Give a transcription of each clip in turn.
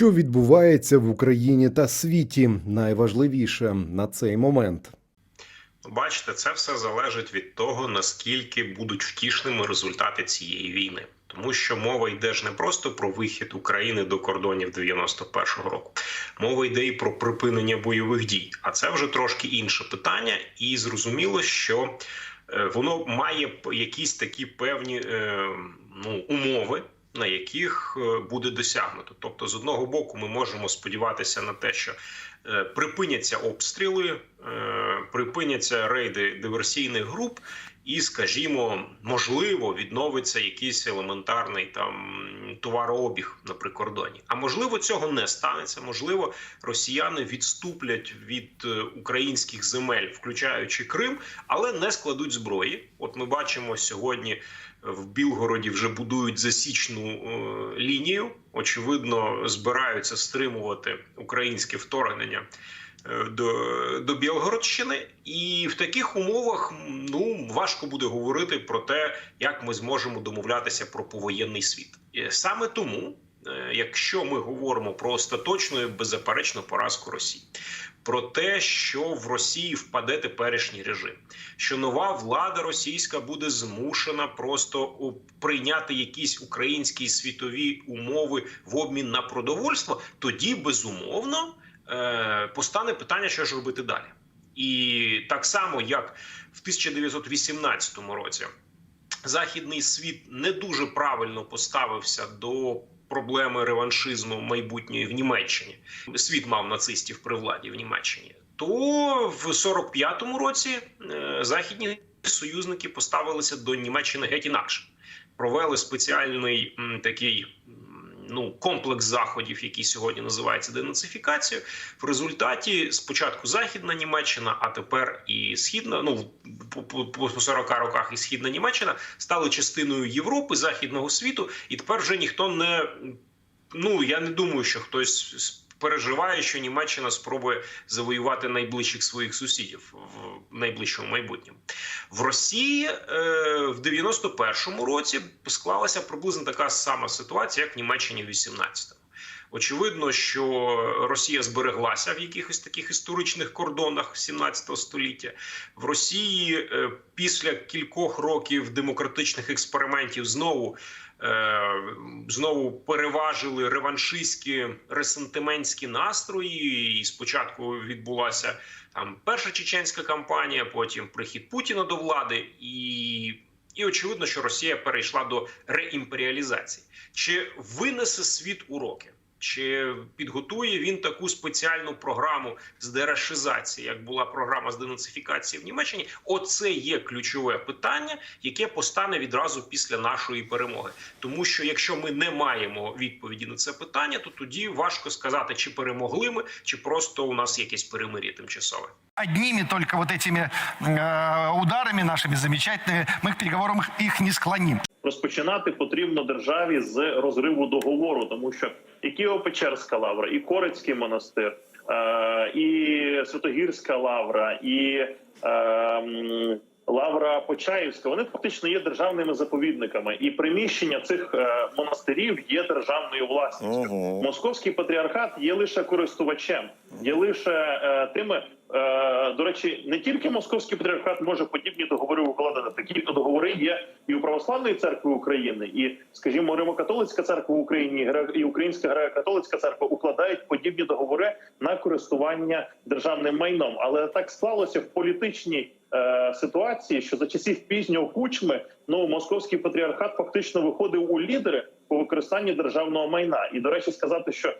Що відбувається в Україні та світі, найважливіше на цей момент. Бачите, це все залежить від того, наскільки будуть втішними результати цієї війни. Тому що мова йде ж не просто про вихід України до кордонів 91-го року. Мова йде і про припинення бойових дій. А це вже трошки інше питання, і зрозуміло, що е, воно має якісь такі певні е, ну, умови. На яких е, буде досягнуто, тобто з одного боку, ми можемо сподіватися на те, що е, припиняться обстріли, е, припиняться рейди диверсійних груп, і, скажімо, можливо, відновиться якийсь елементарний там товарообіг на прикордоні. А можливо, цього не станеться. Можливо, росіяни відступлять від українських земель, включаючи Крим, але не складуть зброї. От ми бачимо сьогодні. В Білгороді вже будують засічну е, лінію. Очевидно, збираються стримувати українське вторгнення е, до, до Білгородщини, і в таких умовах ну важко буде говорити про те, як ми зможемо домовлятися про повоєнний світ. І саме тому, е, якщо ми говоримо про остаточну і беззаперечну поразку Росії, про те, що в Росії впаде теперішній режим, що нова влада російська буде змушена просто прийняти якісь українські світові умови в обмін на продовольство, тоді безумовно е, постане питання, що ж робити далі. І так само, як в 1918 році західний світ не дуже правильно поставився до проблеми реваншизму майбутньої в Німеччині. Світ мав нацистів при владі в Німеччині. То в 45-му році е, західні союзники поставилися до Німеччини геть інакше. Провели спеціальний такий ну комплекс заходів, який сьогодні називається денацифікацією. В результаті спочатку західна Німеччина, а тепер і східна, ну по, по, по 40 роках і східна Німеччина стали частиною Європи, західного світу, і тепер вже ніхто не ну я не думаю, що хтось переживає, що Німеччина спробує завоювати найближчих своїх сусідів в найближчому майбутньому. В Росії е, в 91-му році склалася приблизно така сама ситуація, як в Німеччині в 18-му. Очевидно, що Росія збереглася в якихось таких історичних кордонах 17 століття. В Росії е, після кількох років демократичних експериментів знову знову переважили реваншистські ресентиментські настрої. І спочатку відбулася там перша чеченська кампанія, потім прихід Путіна до влади і. І очевидно, що Росія перейшла до реімперіалізації. Чи винесе світ уроки? Чи підготує він таку спеціальну програму з дерешизації, як була програма з денацифікації в Німеччині? Оце є ключове питання, яке постане відразу після нашої перемоги. Тому що якщо ми не маємо відповіді на це питання, то тоді важко сказати, чи перемогли ми, чи просто у нас якесь перемир'я тимчасове. Одними только вот этими э, ударами нашими замечательными мы к переговорам их не склоним. розпочинати потрібно державі з розриву договору, тому що і Києво-Печерська лавра, і Корицький монастир, е, і Святогірська лавра, і е, лавра Почаївська. Вони фактично є державними заповідниками, і приміщення цих е, монастирів є державною власністю. Московський патріархат є лише користувачем, є лише е, тими. Е, до речі, не тільки московський патріархат може подібні договори укладати. Такі договори є і у православної церкви України, і, скажімо, Римо-католицька церква в Україні і Українська греко-католицька церква укладають подібні договори на користування державним майном. Але так склалося в політичній е, ситуації, що за часів пізнього кучми ну московський патріархат фактично виходив у лідери по використанню державного майна. І до речі, сказати, що е,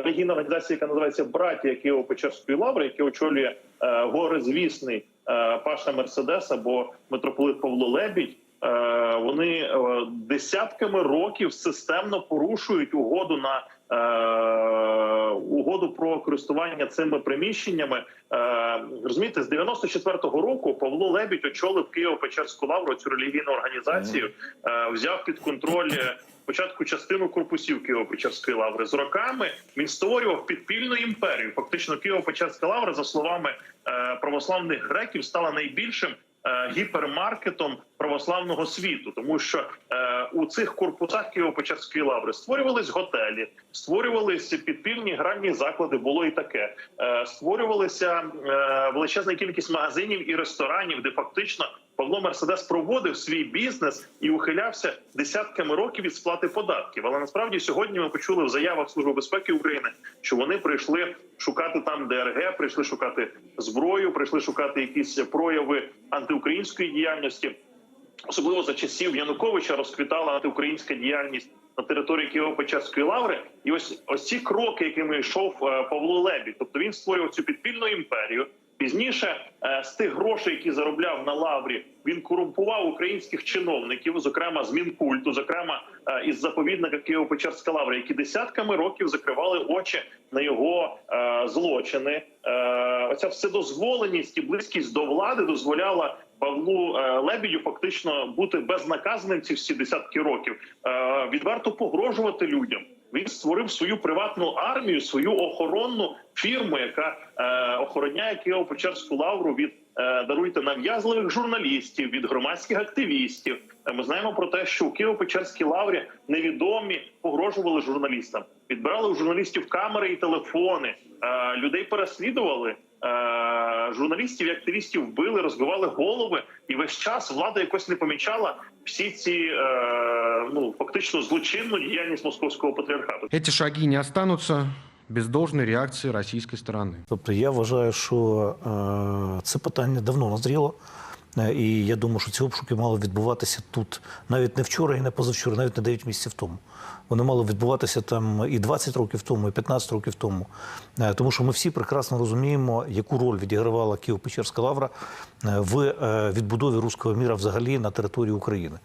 релігійна організація, яка називається Братія Києво-Печерської лаври, яке очолює е, горизвісний е, Паша Мерседес або митрополит Павло Лебідь. е, Вони е, десятками років системно порушують угоду на е, угоду про користування цими приміщеннями. Е, розумієте, з 94-го року Павло Лебідь очолив Києво-Печерську лавру, цю релігійну організацію, е, взяв під контроль початку спочатку частину корпусів Києво-Печерської лаври. З роками він створював підпільну імперію. Фактично, Києво-Печерська лавра, за словами е, православних греків, стала найбільшим е, гіпермаркетом православного світу, тому що е, у цих корпусах Києво-Печерської лаври створювались готелі, створювалися підпільні гральні заклади. Було і таке. Е, створювалися е, величезна кількість магазинів і ресторанів, де фактично Павло Мерседес проводив свій бізнес і ухилявся десятками років від сплати податків. Але насправді сьогодні ми почули в заявах Служби безпеки України, що вони прийшли шукати там ДРГ, прийшли шукати зброю, прийшли шукати якісь прояви антиукраїнської діяльності. Особливо за часів Януковича розквітала антиукраїнська діяльність на території Києво-Печерської лаври. І ось ось ці кроки, якими йшов е, Павло Лебідь. Тобто він створював цю підпільну імперію. Пізніше е, з тих грошей, які заробляв на лаврі, він корумпував українських чиновників, зокрема з Мінкульту, зокрема е, із заповідника Києво-Печерська лавра, які десятками років закривали очі на його е, злочини. Оця вседозволеність і близькість до влади дозволяла Павлу Лебідю фактично бути безнаказаним ці всі десятки років, відверто погрожувати людям. Він створив свою приватну армію, свою охоронну фірму, яка е, охороняє Києво-Печерську лавру від е, даруйте нав'язливих журналістів, від громадських активістів. Е, Ми знаємо про те, що у Києво-Печерській лаврі невідомі погрожували журналістам, відбирали у журналістів камери і телефони, е, людей переслідували. Е, журналістів і активістів вбили, розбивали голови, і весь час влада якось не помічала всі ці е, ну фактично злочинну діяльність московського патріархату. Ці шаги не остануться. без должної реакції російської сторони, Тобто я вважаю, що е, це питання давно назріло. Е, І я думаю, що ці обшуки мали відбуватися тут навіть не вчора і не позавчора, навіть не 9 місяців тому. Вони мали відбуватися там і 20 років тому, і 15 років тому. Е, Тому що ми всі прекрасно розуміємо, яку роль відігравала Києво-Печерська лавра е, в відбудові руського міра взагалі на території України.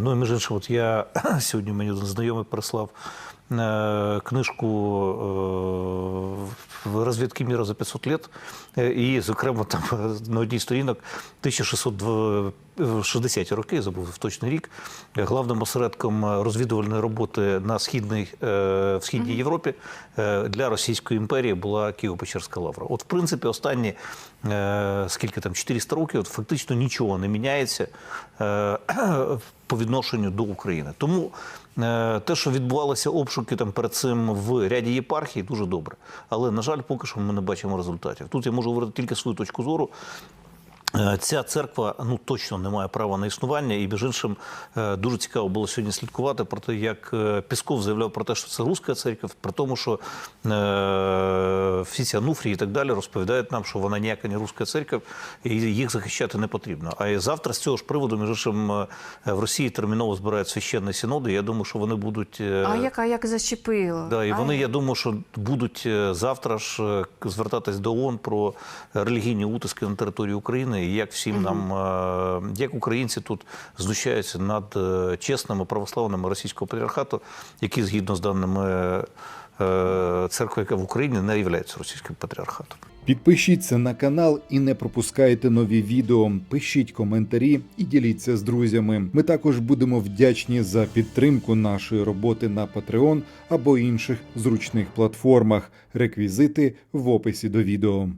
Ну і між іншим, от я сьогодні мені один знайомий прислав книжку е, «Розвідки міра за 500 лет», е, і, зокрема, там е, на одній сторінок 1660 роки, забув точний рік, е, главним осередком розвідувальної роботи на східній, е, в Східній Європі е, для Російської імперії була Києво-Печерська лавра. От, в принципі, останні е, скільки там 400 років, от, фактично нічого не міняється. Е, по відношенню до України. Тому е, те, що відбувалися обшуки там перед цим в ряді єпархій, дуже добре. Але, на жаль, поки що ми не бачимо результатів. Тут я можу говорити тільки свою точку зору. Е, Ця церква ну точно не має права на існування, і між іншим е, дуже цікаво було сьогодні слідкувати про те, як е, Пісков заявляв про те, що це руська церква, при тому, що всі ці ануфрії і так далі розповідають нам, що вона ніяка не руська церква, і їх захищати не потрібно. А і завтра з цього ж приводу, між іншим, в Росії терміново збирають священні синоди. Я думаю, що вони будуть А яка як зачепило? Да, і А вони, я думаю, що будуть завтра ж звертатись до ООН про релігійні утиски на території України, і як всім нам, е, як українці тут знущаються над е, чесними православними російського патріархату, які згідно з даними е, церкви, яка в Україні не є російським патріархатом. Підпишіться на канал і не пропускайте нові відео. Пишіть коментарі і діліться з друзями. Ми також будемо вдячні за підтримку нашої роботи на Patreon або інших зручних платформах. Реквізити в описі до відео.